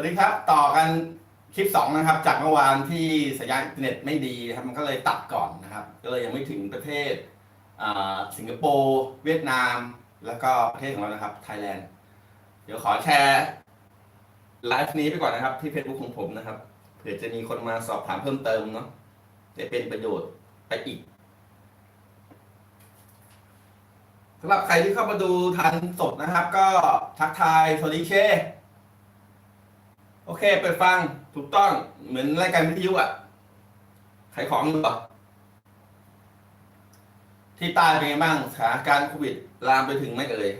วัสดีครับ ต่อกันคลิป2นะครับ จากเมื่อวานที่สัญญาณอินเทอร์เน็ตไม่ดีครับมันก็เลยตัดก่อนนะครับ ก็เลยยังไม่ถึงประเทศสิงคโปร์เวียดนาม แล้วก็ประเทศของเรานะครับไทยแลนด์เดี๋ยวขอแชร์ไลฟ์นี้ไปก่อนนะครับ ที่ Facebook ของผมนะครับเผื่อจะมีคนมาสอบถามเพิ่มเติมเนาะจะเป็นประโยชน์ไปอีกสำหรับใครที่เข้ามาดูทันสดนะครับ ก็ทักทายสวัสดีเค โอเค เปิดฟังถูกต้องเหมือนรายการวิทยุอะขายของอยู่เหรอที่ใต้เป็นไงบ้างสถานการณ์โควิดลามไปถึงไหมเอ่ย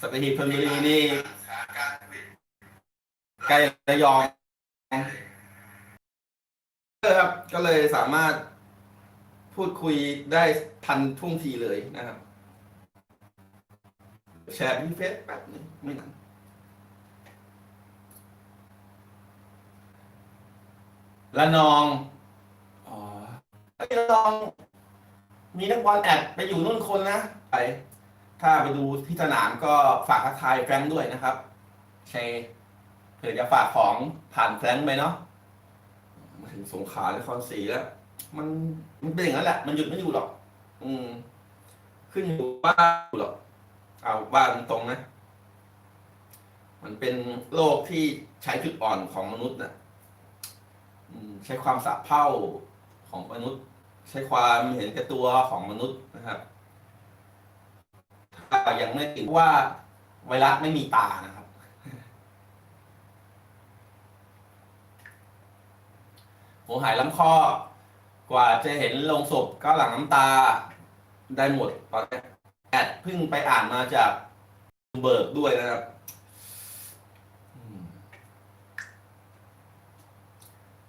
สัตหีบชลบุรีนี่ใกล้ระยองครับก็เลยสามารถพูดคุยได้ทันท่วงทีเลยนะครับ แชร์ที่เฟซแป๊บนึงไม่นาน ละนองอ๋อไอ้ละนอง มีนักบอลแอดไปอยู่นู่นคนนะไปถ้าไปดูที่สนามก็ฝากทักทายแฟรงค์ด้วยนะครับเชเผื่อจะฝากของผ่านแฟรงค์ไปเนาะมาถึงสงขลานครศรีแล้ว มันมันเป็นอย่างนั้นแหละ มันหยุดไม่อยู่หรอก อืม ขึ้นอยู่บ้านอยู่หรอกเอาบ้านตรงนะ มันเป็นโลกที่ใช้จุดอ่อนของมนุษย์นะอืม ใช้ความสะเพร่าของมนุษย์ ใช้ความเห็นแก่ตัวของมนุษย์นะครับถ้ายังไม่ถึงว่าไวรัสไม่มีตานะครับ หัวหายลำคอกว่าจะเห็นลงศพก็หลังน้ำตาได้หมดตอนแอดเพิ่งไปอ่านมาจากเบิร์กด้วยนะครับอืม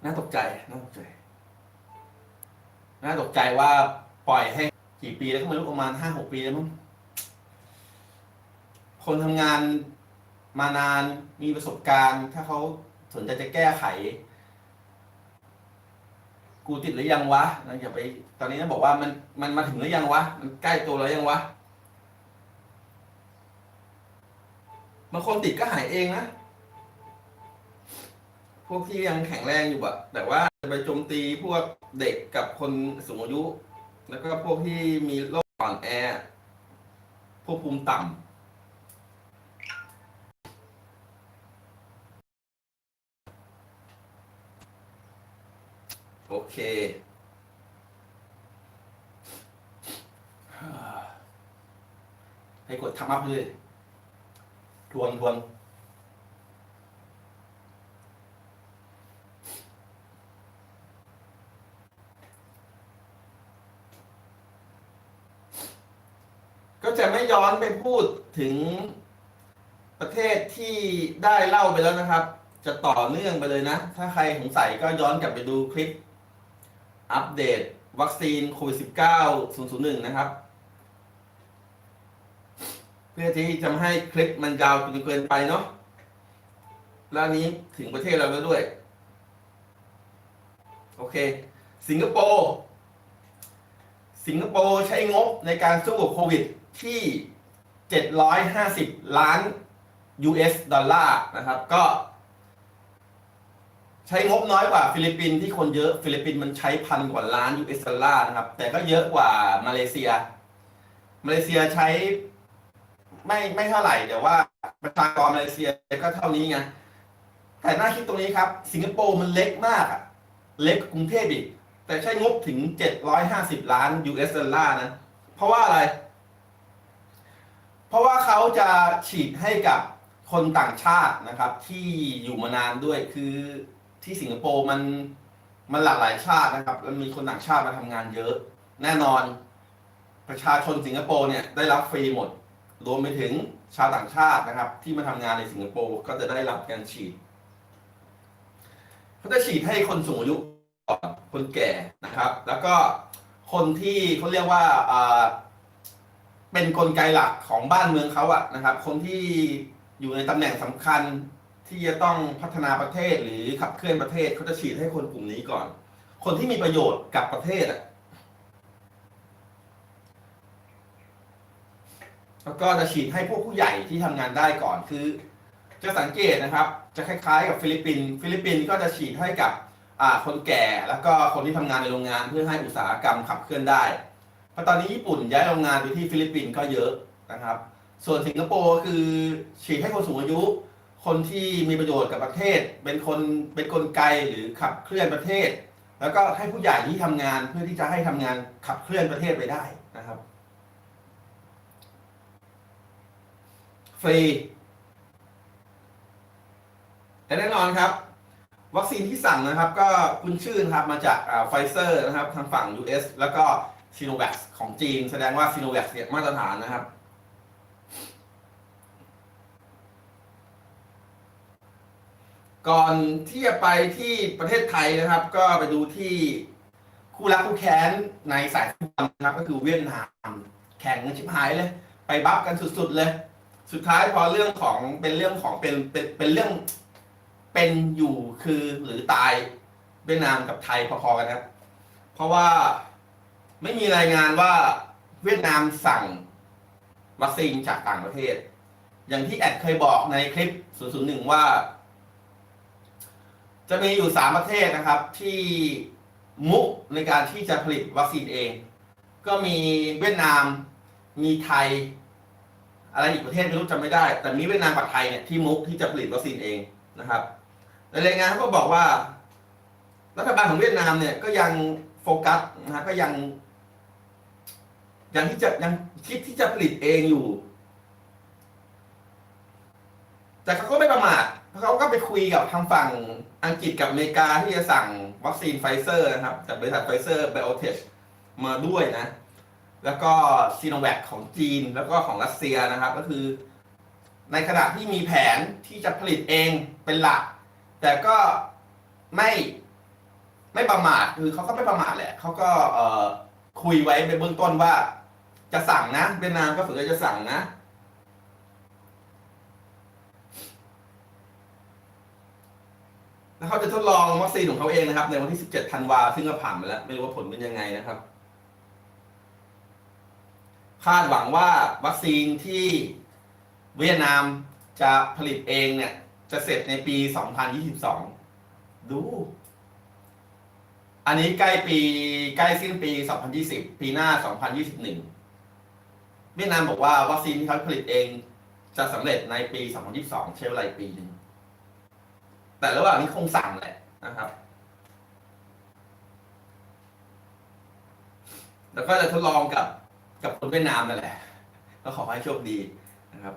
น่าตกใจน่าตกใจน่าตกใจว่าปล่อยให้กี่ปีแล้วก็ไม่รู้ประมาณห้าหกปีแล้วมั้งคนทำงานมานานมีประสบการณ์ ถ้าเขาสนใจจะแก้ไข กูติดหรือยังวะนะอย่าไป ตอนนี้นะบอกว่ามันมันมาถึงหรือยังวะ มันใกล้ตัวแล้วยังวะบางคนติดก็หายเองนะ พวกที่ยังแข็งแรงอยู่อะแต่ว่าไปโจมตีพวกเด็กกับคนสูงอายุ แล้วก็พวกที่มีโรคอ่อนแอ พวกภูมิต่ำโอเค ให้กดทำอัพเลย ทวนทวน ก็จะไม่ย้อนไปพูดถึงประเทศที่ได้เล่าไปแล้วนะครับ จะต่อเนื่องไปเลยนะ ถ้าใครสงสัยก็ย้อนกลับไปดูคลิป อัปเดต วัคซีนโควิด -19 001 นะครับ เพื่อที่จะไม่ให้คลิปมันยาวจนเกินไปเนาะแล้วนนี้ถึงประเทศเราแล้วด้วย โอเค สิงคโปร์ สิงคโปร์ใช้งบในการสู้กับโควิด ที่ 750 ล้าน US ดอลลาร์นะครับ ก็ใช้งบน้อยกว่าฟิลิปปินส์ที่คนเยอะฟิลิปปินส์มันใช้พันกว่าล้าน US ดอลลาร์นะครับ แต่ก็เยอะกว่ามาเลเซีย มาเลเซียใช้ไม่ไม่เท่าไหร่ แต่ว่าประชากรมาเลเซียก็เท่านี้ไงแต่หน่าคิดตรงนี้ครับ สิงคโปร์มันเล็กมากอะเล็กกว่ากรุงเทพอีก แต่ใช้งบถึง 750 ล้าน US ดอลลาร์นะ เพราะว่าอะไร เพราะว่าเขาจะฉีดให้กับคนต่างชาตินะครับ ที่อยู่มานานด้วยคือที่สิงคโปร์มันมันหลากหลายชาตินะครับแล้วมีคนต่างชาติมาทำงานเยอะ แน่นอน ประชาชนสิงคโปร์เนี่ยได้รับฟรีหมด รวมไปถึงชาวต่างชาตินะครับ ที่มาทำงานในสิงคโปร์ก็จะได้รับการฉีดเขาจะฉีดให้คนสูงอายุคนแก่นะครับ แล้วก็คนที่เขาเรียกว่าอ่า เป็นกลไกหลักของบ้านเมืองเขาอะนะครับ คนที่อยู่ในตำแหน่งสำคัญที่จะต้องพัฒนาประเทศหรือขับเคลื่อนประเทศเขาจะฉีดให้คนกลุ่มนี้ก่อน คนที่มีประโยชน์กับประเทศอะแล้วก็จะฉีดให้พวกผู้ใหญ่ที่ทำงานได้ก่อนคือ จะสังเกตนะครับ จะคล้าย ๆ กับฟิลิปปินส์ฟิลิปปินส์ก็จะฉีดให้กับอาคนแก่แล้วก็คนที่ทำงานในโรงงานเพื่อให้อุตสาหกรรมขับเคลื่อนได้ ตอนนี้ญี่ปุ่นย้ายโรงงานไปที่ฟิลิปปินส์ก็เยอะนะครับ ส่วนสิงคโปร์คือฉีดให้คนสูงอายุ คนที่มีประโยชน์กับประเทศ เป็นคนเป็นกลไกหรือขับเคลื่อนประเทศ แล้วก็ให้ผู้ใหญ่ที่ทำงานเพื่อที่จะให้ทำงานขับเคลื่อนประเทศไปได้นะครับฟรีและแน่นอนครับ วัคซีนที่สั่งนะครับ ก็คุณชื่นครับมาจากไฟเซอร์นะครับทางฝั่ง US แล้วก็ ซีโนแวคของจีน แสดงว่าซีโนแวคเนี่ยมาตรฐานนะครับ ก่อนที่จะไปที่ประเทศไทยนะครับ ก็ไปดูที่คู่รักคู่แค้นในสายฟุตบอลนะครับ ก็คือเวียดนาม แข่งกันชิบหายเลย ไปบัฟกันสุดๆเลย สุดท้ายพอเรื่องของเป็นเรื่องของเป็นเป็นเป็นเรื่องเป็นอยู่คือหรือตายเวียดนามกับไทยพอๆกันครับ เพราะว่า ไม่มีรายงานว่าเวียดนามสั่งวัคซีนจากต่างประเทศ อย่างที่แอดเคยบอกในคลิป 001 ว่า จะมีอยู่สามประเทศนะครับ ที่มุกในการที่จะผลิตวัคซีนเอง ก็มีเวียดนามมีไทย อะไรอีกประเทศไม่รู้จำไม่ได้ แต่มีเวียดนามกับไทยเนี่ยที่มุกที่จะผลิตวัคซีนเองนะครับในรายงานเขาก็บอกว่า รัฐบาลของเวียดนามเนี่ยก็ยังโฟกัสนะฮะก็ยัง ยังที่จะยังคิดที่จะผลิตเองอยู่ แต่เขาก็ไม่ประมาทเพราะเขาก็ไปคุยกับทางฝั่งอังกฤษกับอเมริกาที่จะสั่งวัคซีนไฟเซอร์นะครับ จากบริษัทไฟเซอร์ไบโอเทคมาด้วยนะ แล้วก็ซีโนแวคของจีนแล้วก็ของรัสเซียนะครับ ก็คือ ในขณะที่มีแผนที่จะผลิตเองเป็นหลัก แต่ก็ไม่ไม่ประมาทคือเขาก็ไม่ประมาทแหละเขาก็คุยไว้ในเบื้องต้นว่า จะสั่งนะเวียดนามก็สนใจจะสั่งนะ แล้วเขาจะทดลองวัคซีนของเขาเองนะครับ ในวันที่ 17 ธันวาซึ่งก็ผ่านไปแล้ว ไม่รู้ว่าผลเป็นยังไงนะครับ คาดหวังว่าวัคซีนที่เวียดนามจะผลิตเองเนี่ย จะเสร็จในปี 2022 ดู อันนี้ใกล้ปีใกล้สิ้นปี 2020 ปีหน้า 2021 เวียดนามบอกว่าวัคซีนที่เขาผลิตเอง จะสำเร็จในปี 2022 ใช้เวลาอีกปีหนึงแต่ระหว่างนี้คงสั่งแหละนะครับ แล้วก็จะทดลองกับกับคนเวียดนามนั่นแหละ ก็ขอให้โชคดีนะครับ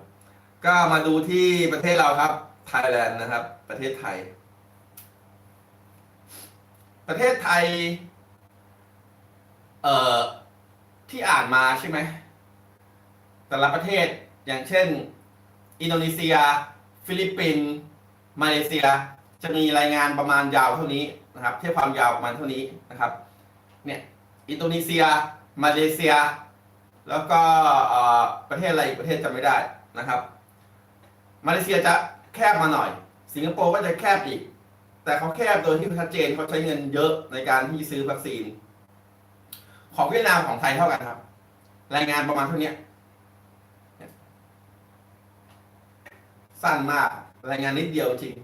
ก็มาดูที่ประเทศเราครับไทยแลนด์นะครับ ประเทศไทย ประเทศไทย เอ่อที่อ่านมาใช่ไหม แต่ละประเทศอย่างเช่น อินโดนีเซีย ฟิลิปปินส์มาเลเซีย จะมีรายงานประมาณยาวเท่านี้นะครับ เทียบความยาวประมาณเท่านี้นะครับเนี่ยอินโดนีเซีย มาเลเซีย แล้วก็ประเทศอะไรอีกประเทศจำไม่ได้นะครับ มาเลเซียจะแคบมาหน่อย สิงคโปร์ก็จะแคบอีก แต่เขาแคบโดยที่ชัดเจนเขาใช้เงินเยอะในการที่ซื้อวัคซีน ของเวียดนามของไทยเท่ากันครับ รายงานประมาณเท่านี้ สั้นมาก รายงานนิดเดียวจริง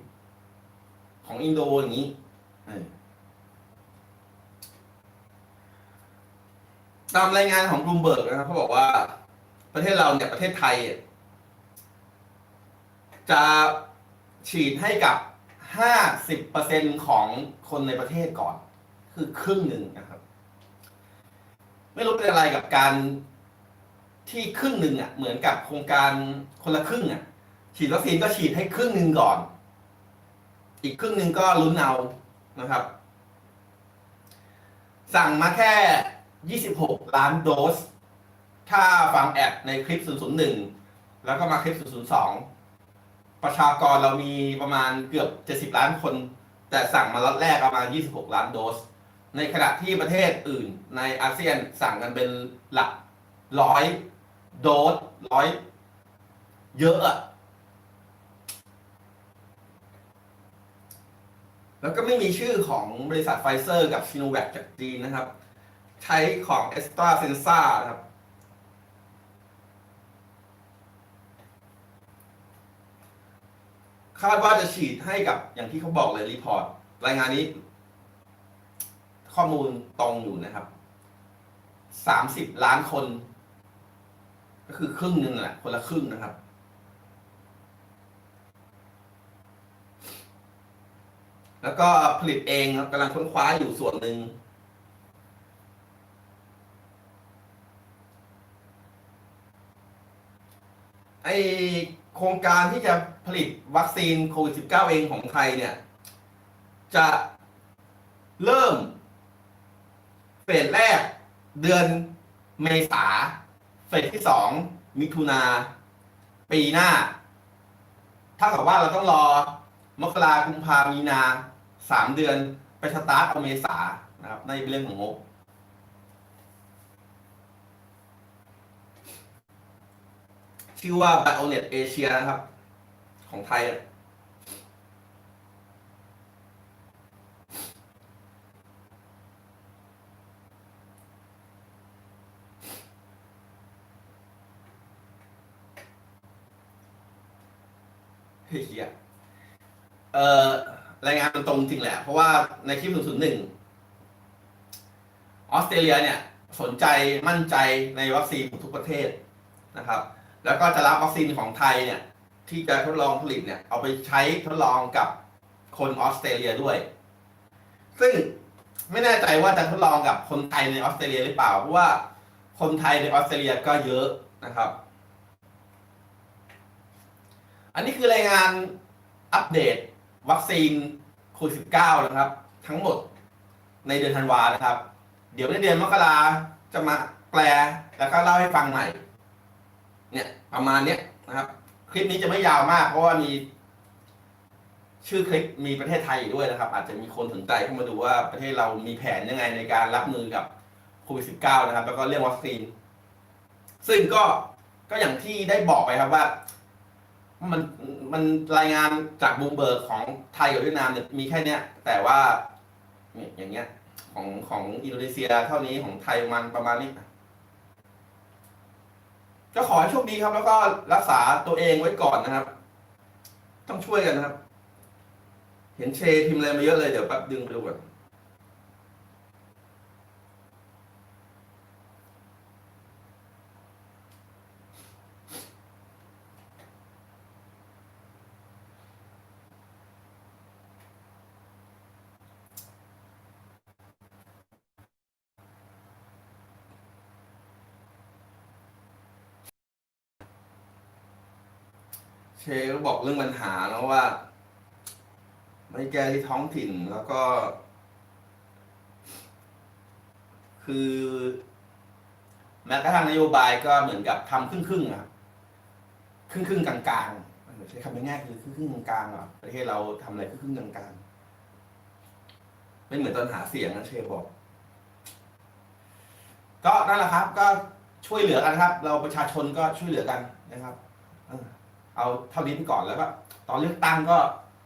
ของอินโดอย่างนี้ตามรายงานของบลูมเบิร์กนะครับเขาบอกว่า ประเทศเราเนี่ยประเทศไทย จะฉีดให้กับ 50%ของคนในประเทศก่อน คือครึ่งหนึ่งนะครับ ไม่รู้เป็นอะไรกับการที่ครึ่งหนึ่งอะ เหมือนกับโครงการคนละครึ่งอะ ฉีดวัคซีนก็ฉีดให้ครึ่งหนึ่งก่อน อีกครึ่งหนึ่งก็ลุ้นเอานะครับ สั่งมาแค่ 26 ล้านโดส ถ้าฟังแอดในคลิป 001 แล้วก็มาคลิป 002 ประชากรเรามีประมาณเกือบ 70 ล้านคน แต่สั่งมาล็อตแรกประมาณ 26 ล้านโดส ในขณะที่ประเทศอื่นในอาเซียนสั่งกันเป็นหลักร้อยโดสร้อยเยอะอะ แล้วก็ไม่มีชื่อของบริษัทไฟเซอร์กับซีโนแวคจากจีนนะครับ ใช้ของเอสตราเซนซ่าครับคาดว่าจะฉีดให้กับอย่างที่เขาบอกเลยรีพอร์ต รายงานนี้ ข้อมูลตรงอยู่นะครับสามสิบล้านคน ก็คือครึ่งหนึ่งแหละคนละครึ่งนะครับ แล้วก็ผลิตเองครับกำลังค้นคว้าอยู่ส่วนหนึ่งไอโครงการที่จะผลิตวัคซีนโควิด -19 เองของไทยเนี่ย จะเริ่มเฟสแรกเดือนเมษาเฟสที่สองมิถุนาปีหน้า ถ้ากับว่าเราต้องรอมกรากุมภามีนา สามเดือนไปสตาร์ทเอาเมษานะครับในเรื่องของงบชื่อว่า Bionet Asia นะครับ ของไทยเฮียเอ่อ รายงานมันตรงจริงแหละ เพราะว่าในคลิป 001 ออสเตรเลียเนี่ย สนใจมั่นใจในวัคซีนของทุกประเทศนะครับ แล้วก็จะรับวัคซีนของไทยเนี่ย ที่จะทดลองผลิตเนี่ย เอาไปใช้ทดลองกับคนออสเตรเลียด้วย ซึ่งไม่แน่ใจว่าจะทดลองกับคนไทยในออสเตรเลียหรือเปล่า เพราะว่าคนไทยในออสเตรเลียก็เยอะนะครับ อันนี้คือรายงานอัปเดต วัคซีนโควิด19นะครับ ทั้งหมดในเดือนธันวานะครับ เดี๋ยวในเดือนมกราจะมาแปลแล้วก็เล่าให้ฟังใหม่ เนี่ยประมาณเนี้ยนะครับ คลิปนี้จะไม่ยาวมาก เพราะว่ามี ชื่อคลิปมีประเทศไทยด้วยนะครับ อาจจะมีคนสนใจเข้ามาดูว่าประเทศเรามีแผนยังไงในการรับมือกับโควิด -19 นะครับ แล้วก็เรื่องวัคซีน ซึ่งก็ก็อย่างที่ได้บอกไปครับว่า มันมันรายงานจากบูมเบิร์กของไทยกับเวียดนามเนี่ยมีแค่เนี้ย แต่ว่าเนี่ยอย่างเงี้ย ของของอินโดนีเซียเท่านี้ของไทยมาณประมาณนี้ก็ขอให้โชคดีครับ แล้วก็รักษาตัวเองไว้ก่อนนะครับ ต้องช่วยกันนะครับ เห็นเชพิมพ์อะไรมาเยอะเลยเดี๋ยวแป๊บดึงไปดูก่อน ก็บอกเรื่องปัญหาแล้วว่า ไม่แก้ที่ท้องถิ่นแล้วก็ คือ แม้กระทั่งนโยบายก็เหมือนกับทำครึ่งครึ่งอะครึ่งครึ่งกลางๆเออใช้คำง่ายๆคือครึ่งครึ่งๆกลางๆอะประเทศเราทำอะไรครึ่งครึ่งๆกลางไม่เหมือนตอนหาเสียงนะเชฟบอก ก็นั่นแหละครับ ก็ช่วยเหลือกันครับ เราประชาชนก็ช่วยเหลือกันนะครับ เอาเท่านี้ไปก่อนแล้วก็ตอนเลือกตั้งก็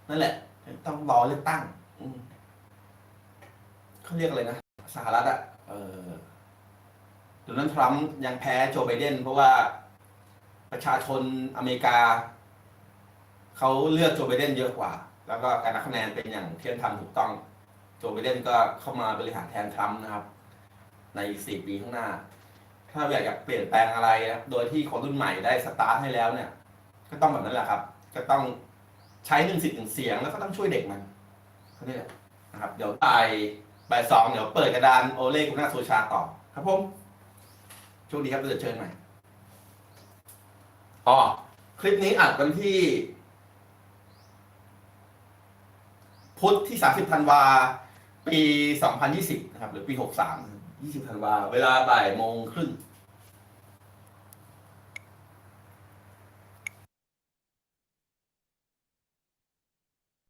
นั่นแหละ ต้องรอเลือกตั้งเขาเรียกอะไรนะสหรัฐอะเออโดนัลด์ทรัมป์ยังแพ้โจไบเดนเพราะว่าประชาชนอเมริกา เขาเลือกโจไบเดนเยอะกว่า แล้วก็การนับคะแนนเป็นอย่างเที่ยงธรรมถูกต้อง โจไบเดนก็เข้ามาบริหารแทนทรัมป์นะครับ ในอีกสี่ปีข้างหน้า ถ้าอยากจะเปลี่ยนแปลงอะไรนะโดยที่คนรุ่นใหม่ได้สตาร์ทให้แล้วเนี่ย ก็ต้องแบบนั้นแหละครับ ก็ต้องใช้หนึ่งสิทธิ์หนึ่งเสียงแล้วก็ต้องช่วยเด็กมันเขาเนี่ยนะครับ เดี๋ยวบ่ายบ่ายสองเดี๋ยวเปิดกระดานโอเล่กุน่าโซชาต่อ ครับผมโชคดีครับเดี๋ยวเชิญใหม่อ๋อคลิปนี้อัดวันที่ พุธที่30ธันวา ปี2020นยี่สิบนะครับ หรือปี63 20ธันวา เวลาบ่ายโมงครึ่ง